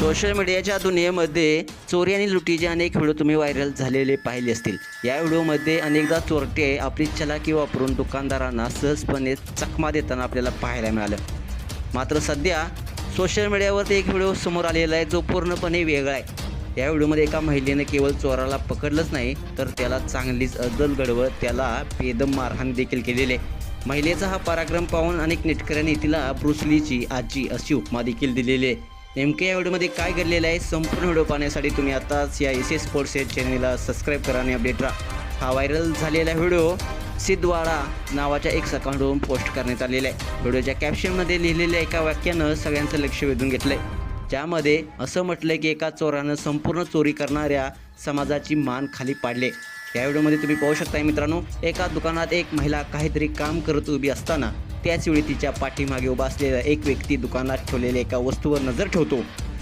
Social मीडियाच्या दुनियेमध्ये चोरी आणि लुटीचे अनेक व्हिडिओ तुम्ही व्हायरल झालेले पाहिले असतील. या व्हिडिओमध्ये अनेकदा चोरटे आपली चलाकी वापरून दुकानदारांना सहजपणे चकमा देताना आपल्याला पाहायला मिळालं. मात्र सध्या सोशल मीडियावर एक व्हिडिओ समोर आलेला आहे जो पूर्णपणे वेगळा आहे. या व्हिडिओमध्ये एका महिलेने केवळ चोराला पकडलंच नाही तर त्याला चांगलीच अदल घडवत त्याला बेदम मारहाण देखील केलेले आहे. महिलेचा हा पराक्रम पाहून अनेक नेटकऱ्यांनी तिला ब्रुसलीची आजी अशी उपमा देखील दिलेली आहे. नेमके या व्हिडिओमध्ये काय घडलेलं आहे संपूर्ण व्हिडिओ पाहण्यासाठी तुम्ही आताच या एस एस स्पोर्ट्स या चॅनलला सबस्क्राईब करा आणि अपडेट राहा. हा व्हायरल झालेला व्हिडिओ सिद्धवाडा नावाच्या एक अकाउंटवरून पोस्ट करण्यात आलेला आहे. व्हिडिओच्या कॅप्शनमध्ये लिहिलेल्या एका वाक्यानं सगळ्यांचं लक्ष वेधून घेतलं आहे ज्यामध्ये असं म्हटलं की एका चोरानं संपूर्ण चोरी करणाऱ्या समाजाची मान खाली पाडले या व्हिडिओमध्ये तुम्ही पाहू शकताय मित्रांनो एका दुकानात एक महिला काहीतरी काम करत उभी असताना त्याचवेळी तिच्या पाठीमागे उभा असलेला एक व्यक्ती दुकानात ठेवलेल्या एका वस्तूवर नजर ठेवतो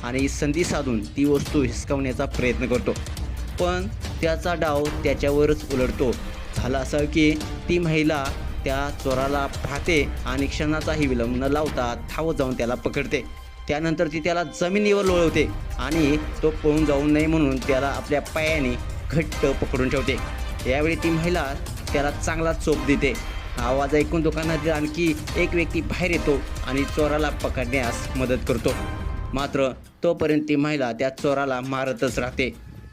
आणि संधी साधून ती वस्तू हिसकावण्याचा प्रयत्न करतो. पण त्याचा डाव त्याच्यावरच उलटतो. झालं असं की ती महिला त्या चोराला पाहते आणि क्षणाचाही विलंब न लावता धावत जाऊन त्याला पकडते. त्यानंतर ती त्याला जमिनीवर लोळवते आणि तो पळून जाऊ नये म्हणून त्याला आपल्या पायाने घट्ट पकडून ठेवते. यावेळी ती महिला त्याला चांगला चोप देते. आवाज ऐकून दुकानातील आणखी एक व्यक्ती बाहेर येतो आणि चोराला पकडण्यास मदत करतो. मात्र तोपर्यंत ती महिला त्या चोराला मारतच राहते.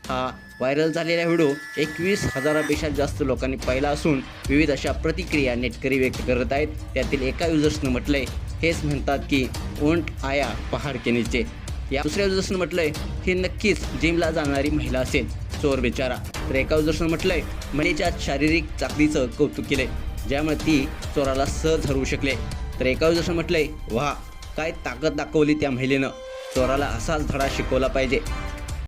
हा व्हायरल झालेला व्हिडिओ एकवीस हजारापेक्षा जास्त लोकांनी पाहिला असून विविध अशा प्रतिक्रिया नेटकरी व्यक्त करत आहेत. त्यातील एका युजर्सनं म्हटलंय हेच म्हणतात की ओंट आया पहाड के नीचे. या दुसऱ्या युजर्सनं म्हटलंय ही नक्कीच जिमला जाणारी महिला असेल चोर बिचारा. तर एका युजर्सनं म्हटलंय महिलेच्या शारीरिक चाकरीचं कौतुक केलंय. ज्यामुळे ती चोराला सहज हरवू शकले. तर एका जसं म्हटलंय वा काय ताकद दाखवली त्या महिलेनं. चोराला असाच धडा शिकवला पाहिजे.